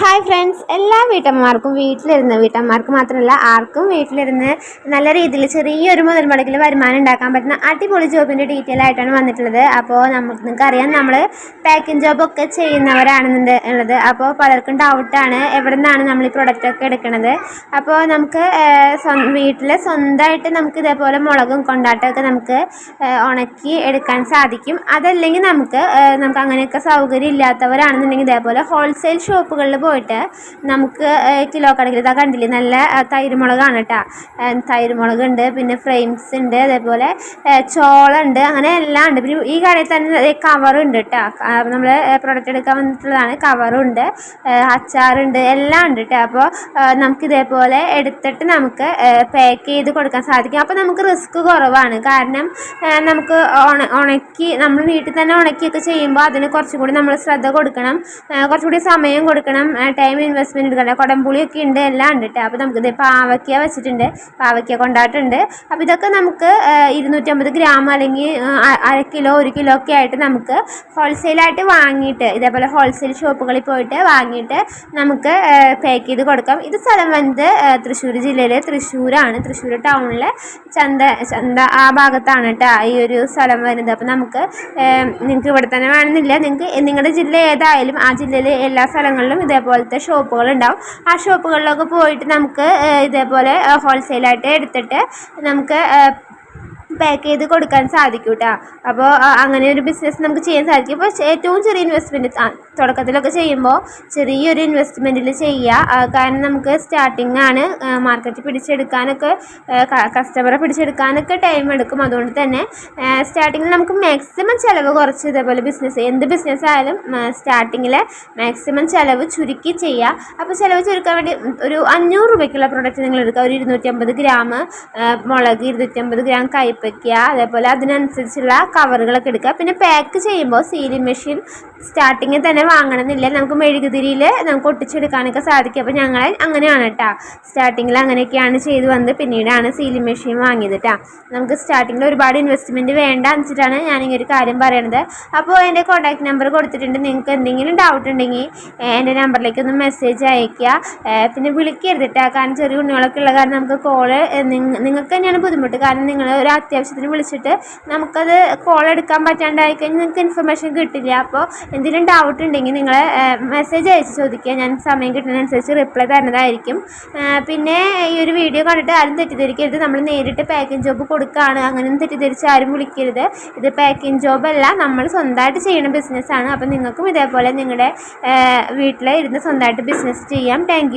Hi friends എല്ലാ വീട്ടമ്മമാർക്കും വീട്ടിലിരുന്ന് വീട്ടമ്മമാർക്ക് മാത്രമല്ല ആർക്കും വീട്ടിലിരുന്ന് നല്ല രീതിയിൽ ചെറിയൊരു മുതൽ മുടക്കിൽ വരുമാനം ഉണ്ടാക്കാൻ പറ്റുന്ന അടിപൊളി ജോബിന്റെ ഡീറ്റെയിൽ ആയിട്ടാണ് വന്നിട്ടുള്ളത്. അപ്പോൾ നമുക്ക് നിങ്ങൾക്കറിയാം നമ്മൾ പാക്കിംഗ് ജോബൊക്കെ ചെയ്യുന്നവരാണെന്നുണ്ട് ഉള്ളത്. അപ്പോൾ പലർക്കും ഡൗട്ടാണ് എവിടെ നിന്നാണ് നമ്മൾ ഈ പ്രൊഡക്റ്റൊക്കെ എടുക്കുന്നത് അപ്പോൾ നമുക്ക് വീട്ടിൽ സ്വന്തമായിട്ട് നമുക്ക് ഇതേപോലെ മുളകും കൊണ്ടാട്ടമൊക്കെ നമുക്ക് ഉണക്കി എടുക്കാൻ സാധിക്കും. അതല്ലെങ്കിൽ നമുക്ക് നമുക്ക് അങ്ങനെയൊക്കെ സൗകര്യം ഇല്ലാത്തവരാണെന്നുണ്ടെങ്കിൽ ഇതേപോലെ ഹോൾസെയിൽ ഷോപ്പുകളിൽ പോയിട്ട് നമുക്ക് കിലോ കണക്കിൽ ഇതാ കണ്ടില്ലേ നല്ല തൈരുമുളകാണ് കേട്ടോ തൈരുമുളക് ഉണ്ട് പിന്നെ ഫ്രെയിംസ് ഉണ്ട് അതേപോലെ ചോളുണ്ട് അങ്ങനെ എല്ലാം ഉണ്ട്. പിന്നെ ഈ കടയിൽ തന്നെ കവറുണ്ട് കേട്ടോ നമ്മൾ പ്രൊഡക്റ്റ് എടുക്കാൻ വന്നിട്ടുള്ളതാണ്. കവറുണ്ട് അച്ചാറുണ്ട് എല്ലാം ഉണ്ട് കേട്ടോ അപ്പോൾ നമുക്ക് ഇതേപോലെ എടുത്തിട്ട് നമുക്ക് പാക്ക് ചെയ്ത് കൊടുക്കാൻ സാധിക്കും. അപ്പോൾ നമുക്ക് റിസ്ക് കുറവാണ്. കാരണം നമുക്ക് ഉണ ഉണക്കി നമ്മൾ വീട്ടിൽ തന്നെ ഉണക്കിയൊക്കെ ചെയ്യുമ്പോൾ അതിന് കുറച്ചും കൂടി നമ്മൾ ശ്രദ്ധ കൊടുക്കണം. കുറച്ചുകൂടി സമയം കൊടുക്കണം. ടൈം ഇൻവെസ്റ്റ്മെന്റ് എടുക്കണ്ട കുടംപുളിയൊക്കെ ഉണ്ട് എല്ലാം ഉണ്ട് കേട്ടോ അപ്പോൾ നമുക്കിത് പാവയ്ക്ക വെച്ചിട്ടുണ്ട്. പാവയ്ക്ക കൊണ്ടാട്ടുണ്ട്. അപ്പോൾ ഇതൊക്കെ നമുക്ക് ഇരുന്നൂറ്റമ്പത് ഗ്രാം അല്ലെങ്കിൽ അര കിലോ ഒരു കിലോ ഒക്കെ ആയിട്ട് നമുക്ക് ഹോൾസെയിലായിട്ട് വാങ്ങിയിട്ട് ഇതേപോലെ ഹോൾസെയിൽ ഷോപ്പുകളിൽ പോയിട്ട് വാങ്ങിയിട്ട് നമുക്ക് പാക്ക് ചെയ്ത് കൊടുക്കാം. ഇത് സ്ഥലം വന്നത് തൃശ്ശൂർ ജില്ലയിലെ തൃശ്ശൂരാണ്. തൃശ്ശൂർ ടൗണിലെ ചന്ത ചന്ത ആ ഭാഗത്താണ് കേട്ടോ ഈ ഒരു സ്ഥലം വരുന്നത്. അപ്പോൾ നമുക്ക് നിങ്ങൾക്ക് ഇവിടെ തന്നെ വേണമെന്നില്ല. നിങ്ങൾക്ക് നിങ്ങളുടെ ജില്ല ഏതായാലും ആ ജില്ലയിലെ എല്ലാ സ്ഥലങ്ങളിലും ഇതേപോലെ ഇതേപോലത്തെ ഷോപ്പുകൾ ഉണ്ടാവും ആ ഷോപ്പുകളിലൊക്കെ പോയിട്ട് നമുക്ക് ഇതേപോലെ ഹോൾസെയിലായിട്ട് എടുത്തിട്ട് നമുക്ക് പാക്ക് ചെയ്ത് കൊടുക്കാൻ സാധിക്കും കേട്ടോ അപ്പോൾ അങ്ങനെ ഒരു ബിസിനസ് നമുക്ക് ചെയ്യാൻ സാധിക്കും. ഇപ്പോൾ ഏറ്റവും ചെറിയ ഇൻവെസ്റ്റ്മെന്റ് തുടക്കത്തിലൊക്കെ ചെയ്യുമ്പോൾ ചെറിയൊരു ഇൻവെസ്റ്റ്മെന്റിൽ ചെയ്യുക കാരണം നമുക്ക് സ്റ്റാർട്ടിംഗ് ആണ് മാർക്കറ്റ് പിടിച്ചെടുക്കാനൊക്കെ കസ്റ്റമറെ പിടിച്ചെടുക്കാനൊക്കെ ടൈം എടുക്കും. അതുകൊണ്ട് തന്നെ സ്റ്റാർട്ടിങ്ങിൽ നമുക്ക് മാക്സിമം ചിലവ് കുറച്ച് ഇതേപോലെ ബിസിനസ് എന്ത് ബിസിനസ് ആയാലും സ്റ്റാർട്ടിങ്ങിൽ മാക്സിമം ചിലവ് ചുരുക്കി ചെയ്യുക അപ്പോൾ ചിലവ് ചുരുക്കാൻ വേണ്ടി ഒരു അഞ്ഞൂറ് രൂപയ്ക്കുള്ള പ്രൊഡക്റ്റ് നിങ്ങൾ എടുക്കുക ഒരു ഇരുന്നൂറ്റമ്പത് ഗ്രാം മുളക് ഇരുന്നൂറ്റമ്പത് ഗ്രാം കയ്പ വയ്ക്കുക അതേപോലെ അതിനനുസരിച്ചുള്ള കവറുകളൊക്കെ എടുക്കുക. പിന്നെ പാക്ക് ചെയ്യുമ്പോൾ സീലിംഗ് മെഷീൻ സ്റ്റാർട്ടിങ്ങിൽ തന്നെ വാങ്ങണമെന്നില്ല. നമുക്ക് മെഴുകുതിരിയിൽ നമുക്ക് ഒട്ടിച്ചെടുക്കാനൊക്കെ സാധിക്കും. അപ്പോൾ ഞങ്ങൾ അങ്ങനെയാണ് കേട്ടോ സ്റ്റാർട്ടിങ്ങിൽ അങ്ങനെയൊക്കെയാണ് ചെയ്ത് വന്നത്. പിന്നീടാണ് സീലിംഗ് മെഷീൻ വാങ്ങിയത് കേട്ടോ നമുക്ക് സ്റ്റാർട്ടിങ്ങിൽ ഒരുപാട് ഇൻവെസ്റ്റ്മെന്റ് വേണ്ട വെച്ചിട്ടാണ് ഞാനിങ്ങനെ ഒരു കാര്യം പറയണത്. അപ്പോൾ എന്റെ കോൺടാക്ട് നമ്പർ കൊടുത്തിട്ടുണ്ട്. നിങ്ങൾക്ക് എന്തെങ്കിലും ഡൗട്ട് ഉണ്ടെങ്കിൽ എന്റെ നമ്പറിലേക്ക് ഒന്ന് മെസ്സേജ് അയയ്ക്കുക. പിന്നെ വിളിക്കരുത് കേട്ടോ കാരണം ചെറിയ കുഞ്ഞുങ്ങളൊക്കെ ഉള്ള കാരണം നമുക്ക് കോൾ നിങ്ങൾക്ക് തന്നെയാണ് ബുദ്ധിമുട്ട്. കാരണം നിങ്ങൾ ഒരു അത്യാവശ്യത്തിന് വിളിച്ചിട്ട് നമുക്കത് കോൾ എടുക്കാൻ പറ്റാണ്ടായി കഴിഞ്ഞാൽ നിങ്ങൾക്ക് ഇൻഫർമേഷൻ കിട്ടില്ല. അപ്പോൾ എന്തെങ്കിലും ഡൗട്ട് ഉണ്ടെങ്കിൽ നിങ്ങൾ മെസ്സേജ് അയച്ച് ചോദിക്കുക. ഞാൻ സമയം കിട്ടുന്നതനുസരിച്ച് റിപ്ലൈ തരുന്നതായിരിക്കും. പിന്നെ ഈ ഒരു വീഡിയോ കണ്ടിട്ട് ആരും തെറ്റിദ്ധരിക്കരുത്. നമ്മൾ നേരിട്ട് പാക്കിംഗ് ജോബ് കൊടുക്കുകയാണ്. അങ്ങനെയൊന്നും തെറ്റിദ്ധരിച്ച് ആരും വിളിക്കരുത്. ഇത് പാക്കിംഗ് ജോബല്ല നമ്മൾ സ്വന്തമായിട്ട് ചെയ്യുന്ന ബിസിനസ്സാണ് അപ്പം നിങ്ങൾക്കും ഇതേപോലെ നിങ്ങളുടെ വീട്ടിൽ ഇരുന്ന് സ്വന്തമായിട്ട് ബിസിനസ് ചെയ്യാം. താങ്ക്